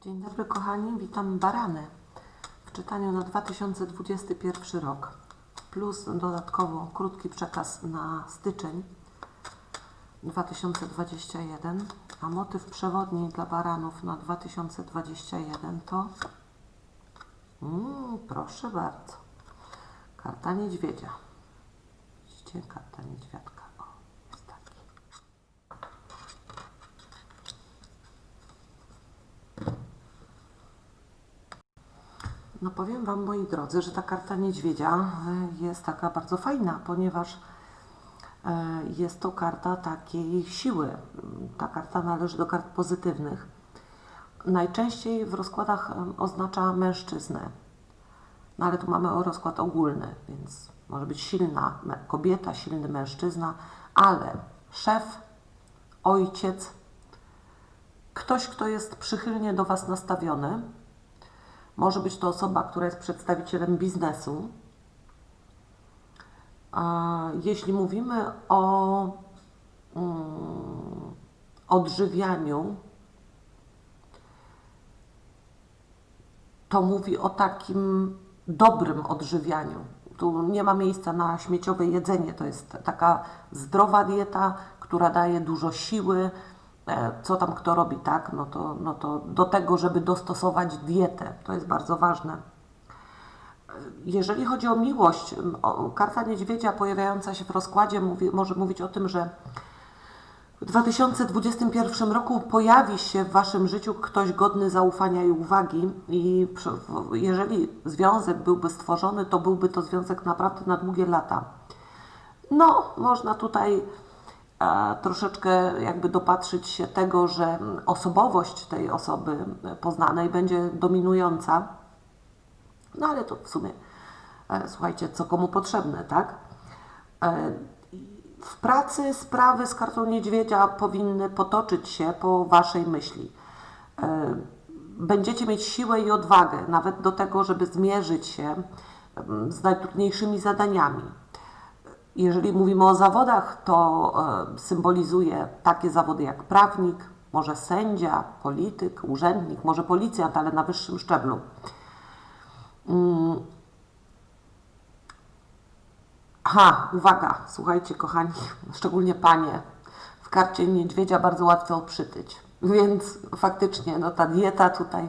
Dzień dobry kochani, witam Barany w czytaniu na 2021 rok plus dodatkowo krótki przekaz na styczeń 2021, a motyw przewodni dla Baranów na 2021 to mm, proszę bardzo, karta niedźwiedzia. Widzicie, karta niedźwiadka. O, jest taki. No powiem Wam, moi drodzy, że ta karta niedźwiedzia e, jest taka bardzo fajna, ponieważ e, jest to karta takiej siły. Ta karta należy do kart pozytywnych. Najczęściej w rozkładach em, oznacza mężczyznę. No ale tu mamy rozkład ogólny, więc może być silna kobieta, silny mężczyzna, ale szef, ojciec, ktoś, kto jest przychylnie do Was nastawiony, może być to osoba, która jest przedstawicielem biznesu. Jeśli mówimy o mm, odżywianiu, to mówi o takim dobrym odżywianiu. Tu nie ma miejsca na śmieciowe jedzenie. To jest taka zdrowa dieta, która daje dużo siły. E, Co tam kto robi, tak? No to, no to do tego, żeby dostosować dietę. To jest bardzo ważne. Jeżeli chodzi o miłość, karta niedźwiedzia pojawiająca się w rozkładzie mówi, może mówić o tym, że w 2021 roku pojawi się w Waszym życiu ktoś godny zaufania i uwagi, i jeżeli związek byłby stworzony, to byłby to związek naprawdę na długie lata. No, można tutaj e, troszeczkę jakby dopatrzyć się tego, że mm, osobowość tej osoby poznanej będzie dominująca. No ale to w sumie, e, słuchajcie, co komu potrzebne, tak? E, w pracy sprawy z kartą niedźwiedzia powinny potoczyć się po Waszej myśli. E, Będziecie mieć siłę i odwagę nawet do tego, żeby zmierzyć się em, z najtrudniejszymi zadaniami. Jeżeli mówimy o zawodach, to e, symbolizuje takie zawody jak prawnik, może sędzia, polityk, urzędnik, może policjant, ale na wyższym szczeblu. Aha, uwaga, słuchajcie kochani, szczególnie panie, w karcie niedźwiedzia bardzo łatwo przytyć, więc faktycznie no, ta dieta tutaj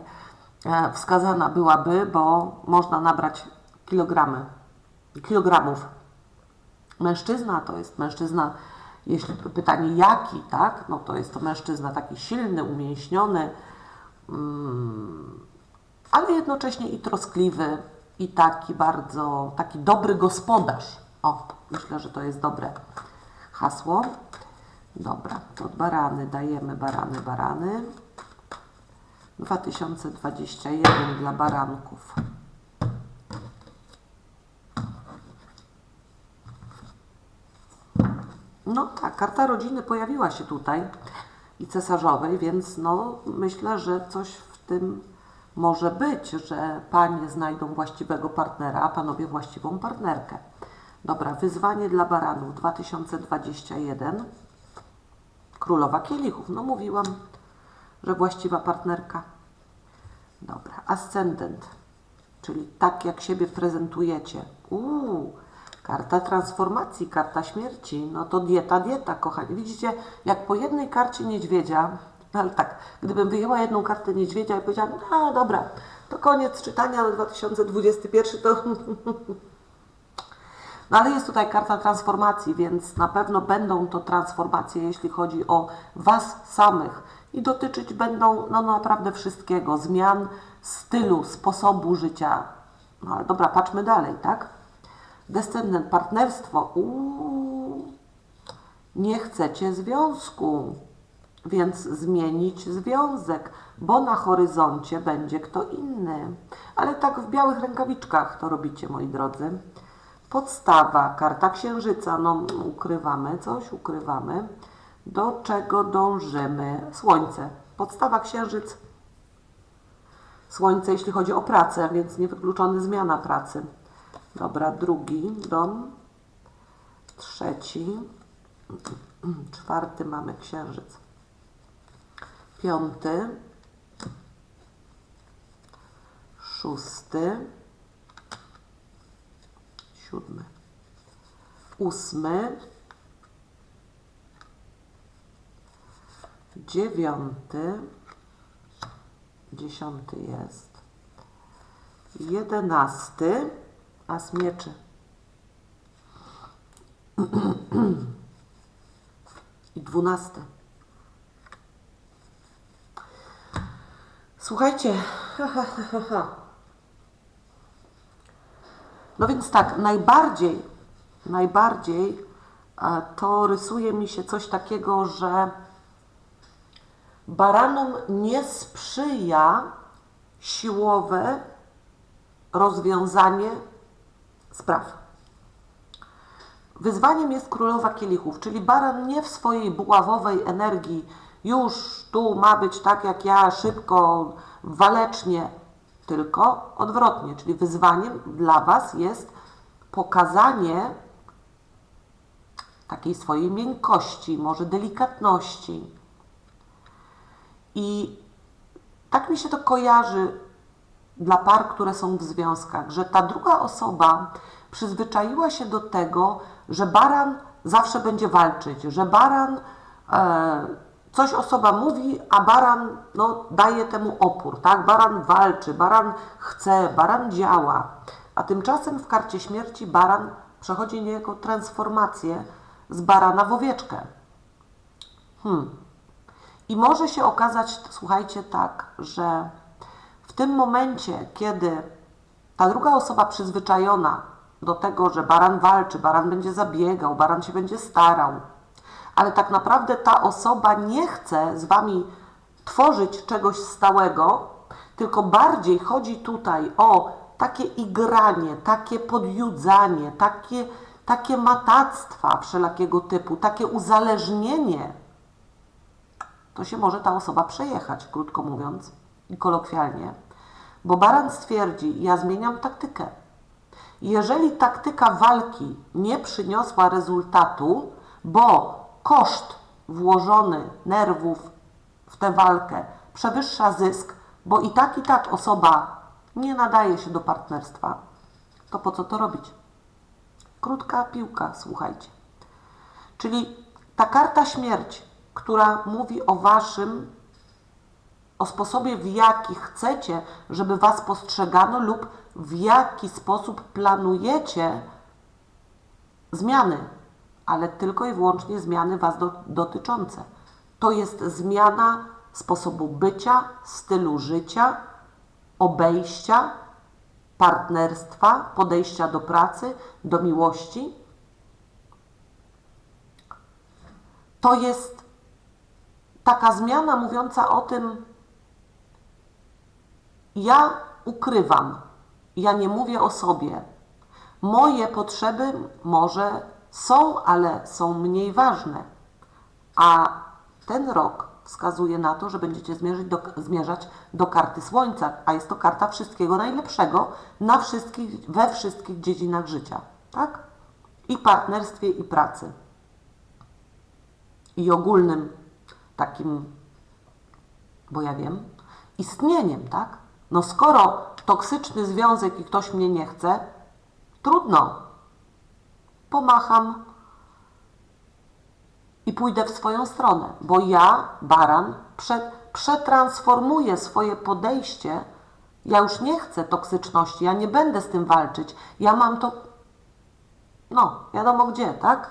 e, wskazana byłaby, bo można nabrać kilogramy, kilogramów. Mężczyzna to jest mężczyzna, jeśli pytanie jaki, tak, no to jest to mężczyzna taki silny, umięśniony, ale jednocześnie i troskliwy, i taki bardzo, taki dobry gospodarz. O, myślę, że to jest dobre hasło. Dobra, to barany, dajemy barany, barany. 2021 dla baranków. No tak, karta rodziny pojawiła się tutaj i cesarzowej, więc no myślę, że coś w tym może być, że panie znajdą właściwego partnera, a panowie właściwą partnerkę. Dobra, wyzwanie dla baranów 2021. Królowa kielichów. No mówiłam, że właściwa partnerka. Dobra, ascendent, czyli tak jak siebie prezentujecie. Uuu, karta transformacji, karta śmierci. No to dieta, dieta, kochani. Widzicie, jak po jednej karcie niedźwiedzia, no ale tak, gdybym wyjęła jedną kartę niedźwiedzia i powiedziała, no dobra, to koniec czytania na 2021, to no ale jest tutaj karta transformacji, więc na pewno będą to transformacje, jeśli chodzi o Was samych. I dotyczyć będą no naprawdę wszystkiego, zmian stylu, sposobu życia. No ale dobra, patrzmy dalej, tak? Descendent, partnerstwo. Uuu, nie chcecie związku, więc zmienić związek, bo na horyzoncie będzie kto inny. Ale tak w białych rękawiczkach to robicie, moi drodzy. Podstawa, karta księżyca, no ukrywamy coś, ukrywamy. Do czego dążymy? Słońce. Podstawa księżyc, słońce, jeśli chodzi o pracę, więc niewykluczony zmiana pracy. Dobra, drugi dom, trzeci, czwarty mamy księżyc, piąty, szósty, siódmy, ósmy, dziewiąty, dziesiąty jest, jedenasty, as mieczy. I dwunasty. Słuchajcie, no więc tak, najbardziej, najbardziej e, to rysuje mi się coś takiego, że baranom nie sprzyja siłowe rozwiązanie spraw. Wyzwaniem jest królowa kielichów, czyli baran nie w swojej buławowej energii, już tu ma być tak jak ja, szybko, walecznie, tylko odwrotnie, czyli wyzwaniem dla Was jest pokazanie takiej swojej miękkości, może delikatności. I tak mi się to kojarzy dla par, które są w związkach, że ta druga osoba przyzwyczaiła się do tego, że baran zawsze będzie walczyć, że baran e, coś osoba mówi, a baran no, daje temu opór, tak? Baran walczy, baran chce, baran działa. A tymczasem w karcie śmierci baran przechodzi niejako transformację z barana w owieczkę. Hmm. I może się okazać, słuchajcie, tak, że tym momencie, kiedy ta druga osoba przyzwyczajona do tego, że baran walczy, baran będzie zabiegał, baran się będzie starał, ale tak naprawdę ta osoba nie chce z wami tworzyć czegoś stałego, tylko bardziej chodzi tutaj o takie igranie, takie podjudzanie, takie, takie matactwa wszelakiego typu, takie uzależnienie, to się może ta osoba przejechać, krótko mówiąc i kolokwialnie, bo baran stwierdzi, ja zmieniam taktykę. Jeżeli taktyka walki nie przyniosła rezultatu, bo koszt włożony nerwów w tę walkę przewyższa zysk, bo i tak, i tak osoba nie nadaje się do partnerstwa, to po co to robić? Krótka piłka, słuchajcie. Czyli ta karta śmierci, która mówi o waszym, o sposobie, w jaki chcecie, żeby was postrzegano, lub w jaki sposób planujecie zmiany ale tylko i wyłącznie zmiany Was do, dotyczące. To jest zmiana sposobu bycia, stylu życia, obejścia, partnerstwa, podejścia do pracy, do miłości. To jest taka zmiana mówiąca o tym, ja ukrywam, ja nie mówię o sobie. Moje potrzeby może są, ale są mniej ważne. A ten rok wskazuje na to, że będziecie do, zmierzać do karty Słońca, a jest to karta wszystkiego najlepszego na wszystkich, we wszystkich dziedzinach życia. Tak? I partnerstwie, i pracy. I ogólnym takim, bo ja wiem, istnieniem, tak? No skoro toksyczny związek i ktoś mnie nie chce, trudno, pomacham i pójdę w swoją stronę, bo ja, baran, prze, przetransformuję swoje podejście. Ja już nie chcę toksyczności, ja nie będę z tym walczyć. Ja mam to, no, wiadomo gdzie, tak?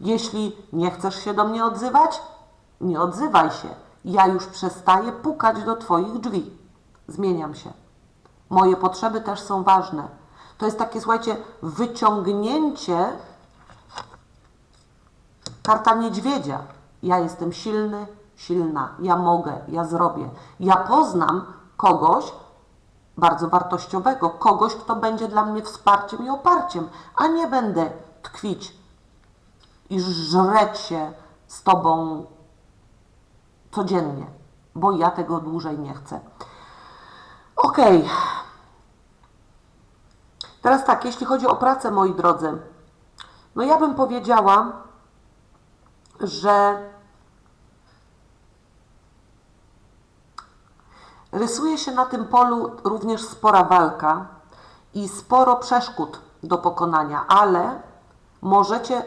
Jeśli nie chcesz się do mnie odzywać, nie odzywaj się. Ja już przestaję pukać do Twoich drzwi. Zmieniam się. Moje potrzeby też są ważne to jest takie, słuchajcie, wyciągnięcie karta niedźwiedzia. Ja jestem silny, silna, ja mogę, ja zrobię. Ja poznam kogoś bardzo wartościowego, kogoś, kto będzie dla mnie wsparciem i oparciem, a nie będę tkwić i żreć się z Tobą codziennie, bo ja tego dłużej nie chcę. Okay. Teraz tak, jeśli chodzi o pracę, moi drodzy, no ja bym powiedziała, że Rysuje się na tym polu również spora walka i sporo przeszkód do pokonania, ale możecie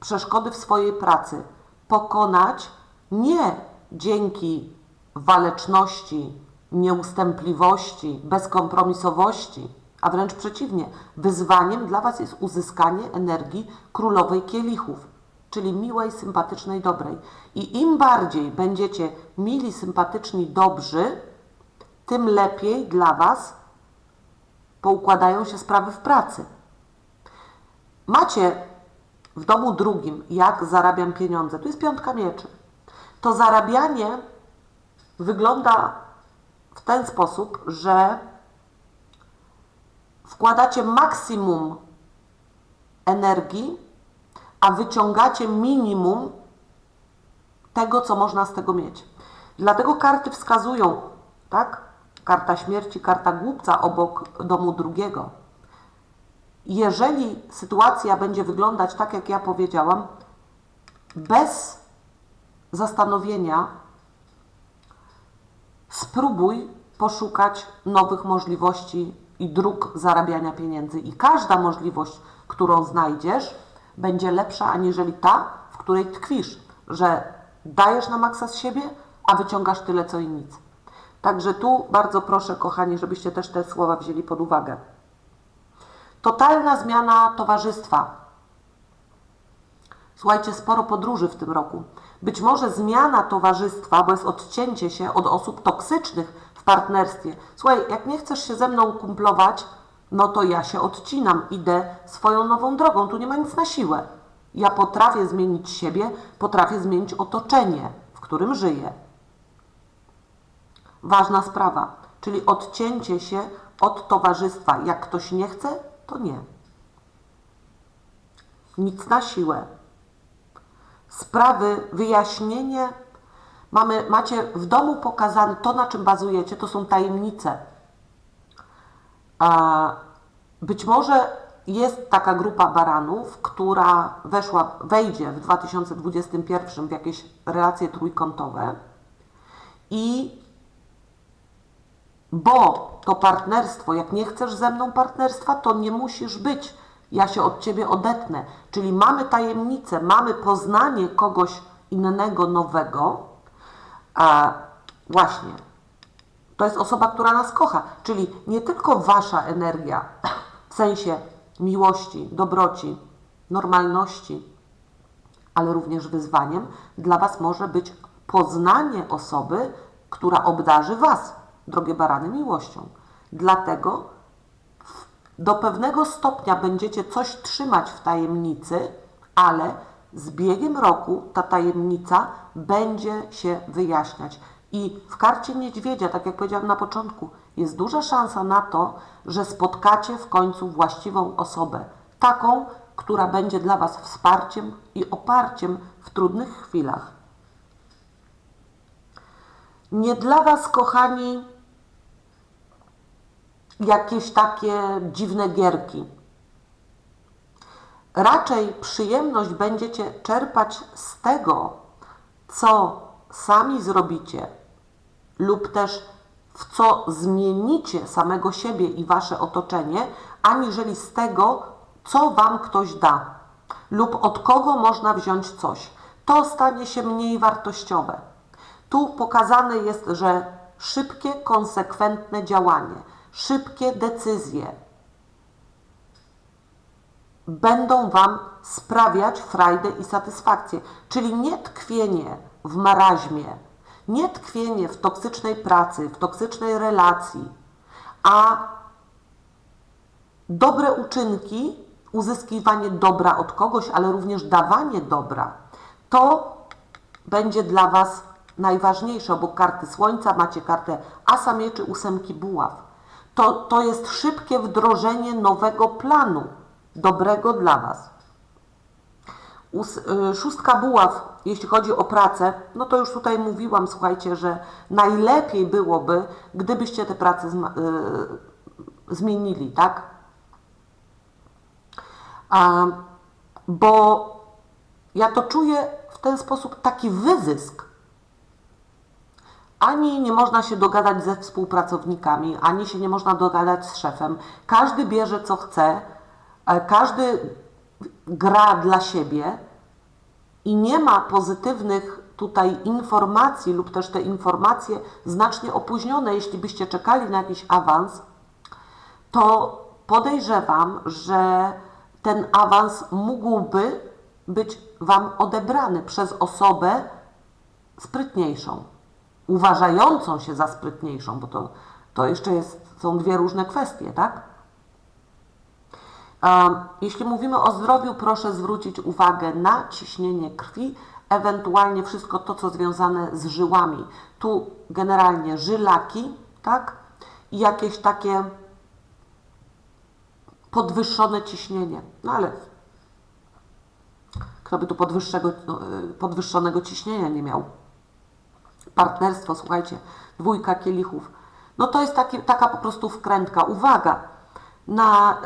przeszkody w swojej pracy pokonać nie dzięki waleczności, nieustępliwości, bezkompromisowości, a wręcz przeciwnie, wyzwaniem dla Was jest uzyskanie energii królowej kielichów, czyli miłej, sympatycznej, dobrej. I im bardziej będziecie mili, sympatyczni, dobrzy, tym lepiej dla Was poukładają się sprawy w pracy. Macie w domu drugim, jak zarabiam pieniądze. Tu jest piątka mieczy. To zarabianie wygląda w ten sposób, że wkładacie maksimum energii, a wyciągacie minimum tego, co można z tego mieć. Dlatego karty wskazują, tak? Karta śmierci, karta głupca obok domu drugiego. Jeżeli sytuacja będzie wyglądać tak, jak ja powiedziałam, bez zastanowienia, spróbuj poszukać nowych możliwości i dróg zarabiania pieniędzy. I każda możliwość, którą znajdziesz, będzie lepsza aniżeli ta, w której tkwisz, że dajesz na maksa z siebie, a wyciągasz tyle co i nic. Także tu bardzo proszę, kochani, żebyście też te słowa wzięli pod uwagę. Totalna zmiana towarzystwa. Słuchajcie, sporo podróży w tym roku. Być może zmiana towarzystwa, bo jest odcięcie się od osób toksycznych w partnerstwie. Słuchaj, jak nie chcesz się ze mną kumplować, no to ja się odcinam, idę swoją nową drogą. Tu nie ma nic na siłę. Ja potrafię zmienić siebie, potrafię zmienić otoczenie, w którym żyję. Ważna sprawa, czyli odcięcie się od towarzystwa. Jak ktoś nie chce, to nie. Nic na siłę. Sprawy, wyjaśnienie. Mamy, macie w domu pokazane to, na czym bazujecie, to są tajemnice. A być może jest taka grupa baranów, która weszła, wejdzie w 2021 w jakieś relacje trójkątowe i bo to partnerstwo, jak nie chcesz ze mną partnerstwa, to nie musisz być. Ja się od ciebie odetnę. Czyli mamy tajemnicę, mamy poznanie kogoś innego, nowego. A właśnie, to jest osoba, która nas kocha. Czyli nie tylko wasza energia, w sensie miłości, dobroci, normalności, ale również wyzwaniem dla was może być poznanie osoby, która obdarzy was drogie barany, miłością. Dlatego do pewnego stopnia będziecie coś trzymać w tajemnicy, ale z biegiem roku ta tajemnica będzie się wyjaśniać. I w karcie niedźwiedzia, tak jak powiedziałam na początku, jest duża szansa na to, że spotkacie w końcu właściwą osobę. Taką, która będzie dla Was wsparciem i oparciem w trudnych chwilach. Nie dla Was, kochani, jakieś takie dziwne gierki. Raczej przyjemność będziecie czerpać z tego, co sami zrobicie, lub też w co zmienicie samego siebie i wasze otoczenie, aniżeli z tego, co wam ktoś da, lub od kogo można wziąć coś. To stanie się mniej wartościowe. Tu pokazane jest, że szybkie, konsekwentne działanie, szybkie decyzje będą Wam sprawiać frajdę i satysfakcję. Czyli nie tkwienie w maraźmie, nie tkwienie w toksycznej pracy, w toksycznej relacji, a dobre uczynki, uzyskiwanie dobra od kogoś, ale również dawanie dobra, to będzie dla Was najważniejsze. Obok karty Słońca macie kartę Asa Mieczy, ósemki buław to, to jest szybkie wdrożenie nowego planu, dobrego dla Was. Ós, y, szóstka buław, jeśli chodzi o pracę, no to już tutaj mówiłam, słuchajcie, że najlepiej byłoby, gdybyście te prace y, zmienili, tak? A, bo ja to czuję w ten sposób taki wyzysk, ani nie można się dogadać ze współpracownikami, ani się nie można dogadać z szefem. Każdy bierze co chce, e, każdy gra dla siebie i nie ma pozytywnych tutaj informacji, lub też te informacje znacznie opóźnione, jeśli byście czekali na jakiś awans, to podejrzewam, że ten awans mógłby być Wam odebrany przez osobę sprytniejszą, uważającą się za sprytniejszą, bo to, to jeszcze jest, są dwie różne kwestie, tak? Jeśli mówimy o zdrowiu, proszę zwrócić uwagę na ciśnienie krwi, ewentualnie wszystko to, co związane z żyłami. Tu generalnie żylaki, tak? I jakieś takie podwyższone ciśnienie. No ale kto by tu podwyższego, podwyższonego ciśnienia nie miał? Partnerstwo, słuchajcie, dwójka kielichów. No to jest taki, taka po prostu wkrętka. Uwaga na,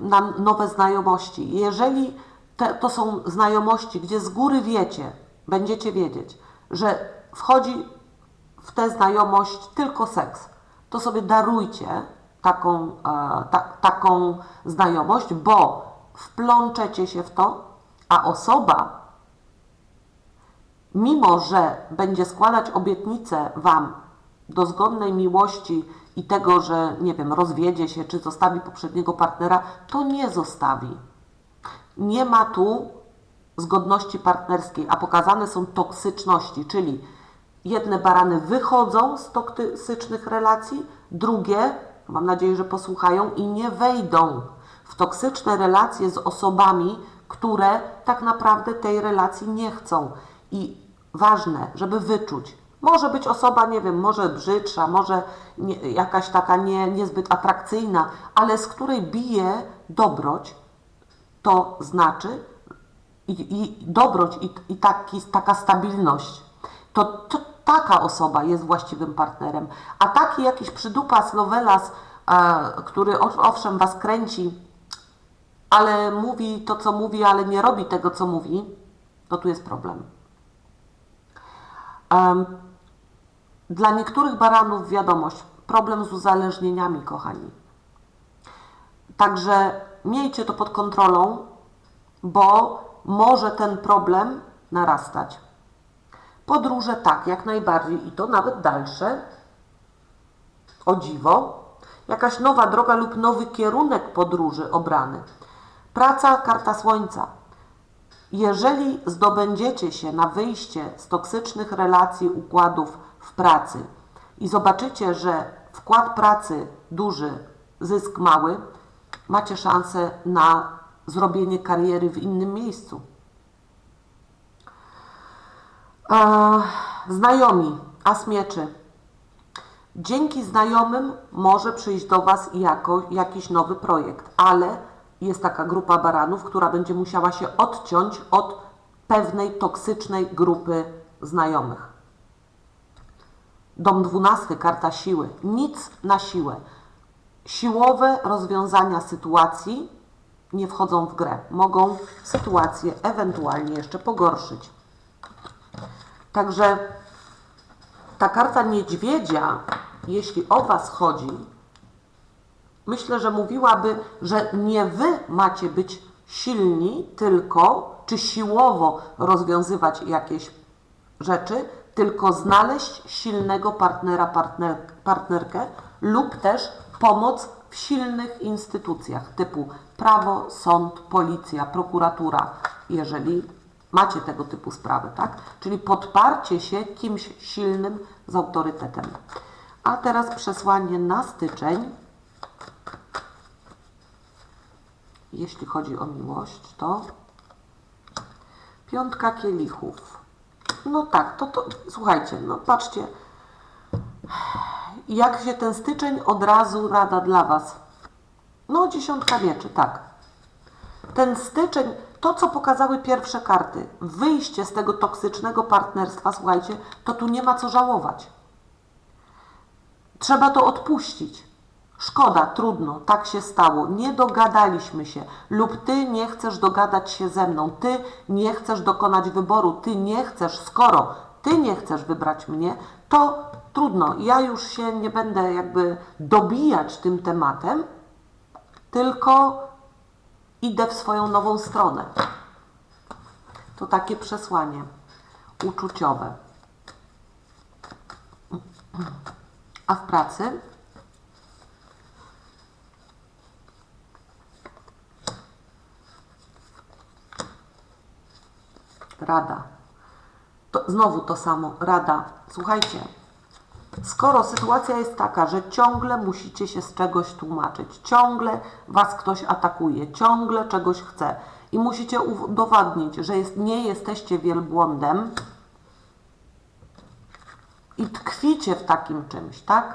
na nowe znajomości. Jeżeli te, to są znajomości, gdzie z góry wiecie, będziecie wiedzieć, że wchodzi w tę znajomość tylko seks, to sobie darujcie taką, e, ta, taką znajomość, bo wplączecie się w to, a osoba, mimo że będzie składać obietnicę Wam dozgodnej miłości i tego, że nie wiem, rozwiedzie się czy zostawi poprzedniego partnera, to nie zostawi. Nie ma tu zgodności partnerskiej, a pokazane są toksyczności, czyli jedne barany wychodzą z toksycznych relacji, drugie, mam nadzieję, że posłuchają i nie wejdą w toksyczne relacje z osobami, które tak naprawdę tej relacji nie chcą. I ważne, żeby wyczuć, może być osoba, nie wiem, może brzydsza, może nie, jakaś taka nie, niezbyt atrakcyjna, ale z której bije dobroć, to znaczy i, i dobroć i, i taki, taka stabilność. To, to taka osoba jest właściwym partnerem. A taki jakiś przydupas, nowelas, e, który owszem was kręci, ale mówi to, co mówi, ale nie robi tego, co mówi, to tu jest problem. Dla niektórych baranów wiadomość, problem z uzależnieniami, kochani. Także miejcie to pod kontrolą, bo może ten problem narastać. Podróże tak, jak najbardziej i to nawet dalsze. O dziwo. Jakaś nowa droga lub nowy kierunek podróży obrany. Praca, karta słońca. Jeżeli zdobędziecie się na wyjście z toksycznych relacji, układów w pracy i zobaczycie, że wkład pracy duży, zysk mały, macie szansę na zrobienie kariery w innym miejscu. Znajomi, as mieczy. Dzięki znajomym może przyjść do Was jako jakiś nowy projekt, ale jest taka grupa baranów, która będzie musiała się odciąć od pewnej toksycznej grupy znajomych. Dom 12, karta siły. Nic na siłę. Siłowe rozwiązania sytuacji nie wchodzą w grę. Mogą sytuację ewentualnie jeszcze pogorszyć. Także ta karta niedźwiedzia, jeśli o Was chodzi, myślę, że mówiłaby, że nie Wy macie być silni, tylko czy siłowo rozwiązywać jakieś rzeczy, tylko znaleźć silnego partnera, partner, partnerkę lub też pomoc w silnych instytucjach typu prawo, sąd, policja, prokuratura, jeżeli macie tego typu sprawy, tak? Czyli podparcie się kimś silnym z autorytetem. A teraz przesłanie na styczeń. Jeśli chodzi o miłość, to piątka kielichów. No tak, to, to słuchajcie, no patrzcie, jak się ten styczeń od razu rada dla Was. No, dziesiątka mieczy, tak. Ten styczeń, to co pokazały pierwsze karty, wyjście z tego toksycznego partnerstwa, słuchajcie, to tu nie ma co żałować. Trzeba to odpuścić. Szkoda, trudno, tak się stało. Nie dogadaliśmy się, lub ty nie chcesz dogadać się ze mną, ty nie chcesz dokonać wyboru, ty nie chcesz, skoro ty nie chcesz wybrać mnie, to trudno. Ja już się nie będę jakby dobijać tym tematem, tylko idę w swoją nową stronę. To takie przesłanie uczuciowe. A w pracy? Rada. To, znowu to samo. Rada. Słuchajcie, skoro sytuacja jest taka, że ciągle musicie się z czegoś tłumaczyć, ciągle was ktoś atakuje, ciągle czegoś chce i musicie udowodnić, że jest, nie jesteście wielbłądem i tkwicie w takim czymś, tak?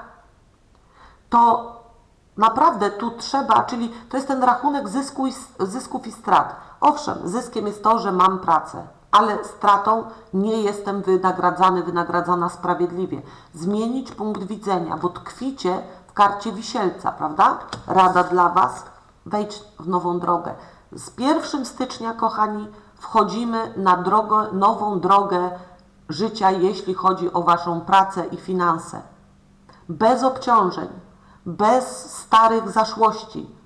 To naprawdę tu trzeba, czyli to jest ten rachunek zysku i, zysków i strat. Owszem, zyskiem jest to, że mam pracę, ale stratą nie jestem wynagradzany, wynagradzana sprawiedliwie. Zmienić punkt widzenia, bo tkwicie w karcie wisielca, prawda? Rada dla Was, wejdź w nową drogę. Z 1 stycznia, kochani, wchodzimy na drogę, nową drogę życia, jeśli chodzi o Waszą pracę i finanse. Bez obciążeń, bez starych zaszłości.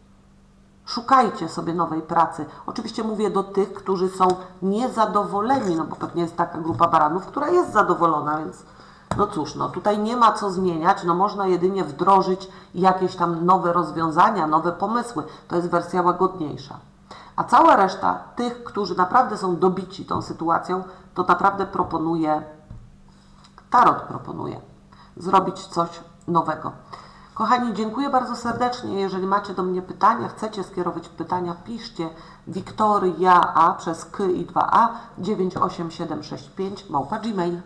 Szukajcie sobie nowej pracy. Oczywiście mówię do tych, którzy są niezadowoleni, no bo pewnie jest taka grupa baranów, która jest zadowolona, więc no cóż, no tutaj nie ma co zmieniać, no można jedynie wdrożyć jakieś tam nowe rozwiązania, nowe pomysły. To jest wersja łagodniejsza. A cała reszta tych, którzy naprawdę są dobici tą sytuacją, to naprawdę proponuje, Tarot proponuje zrobić coś nowego. Kochani, dziękuję bardzo serdecznie. Jeżeli macie do mnie pytania, chcecie skierować pytania, piszcie Wiktoria A przez K i 2A 98765 małpa gmail.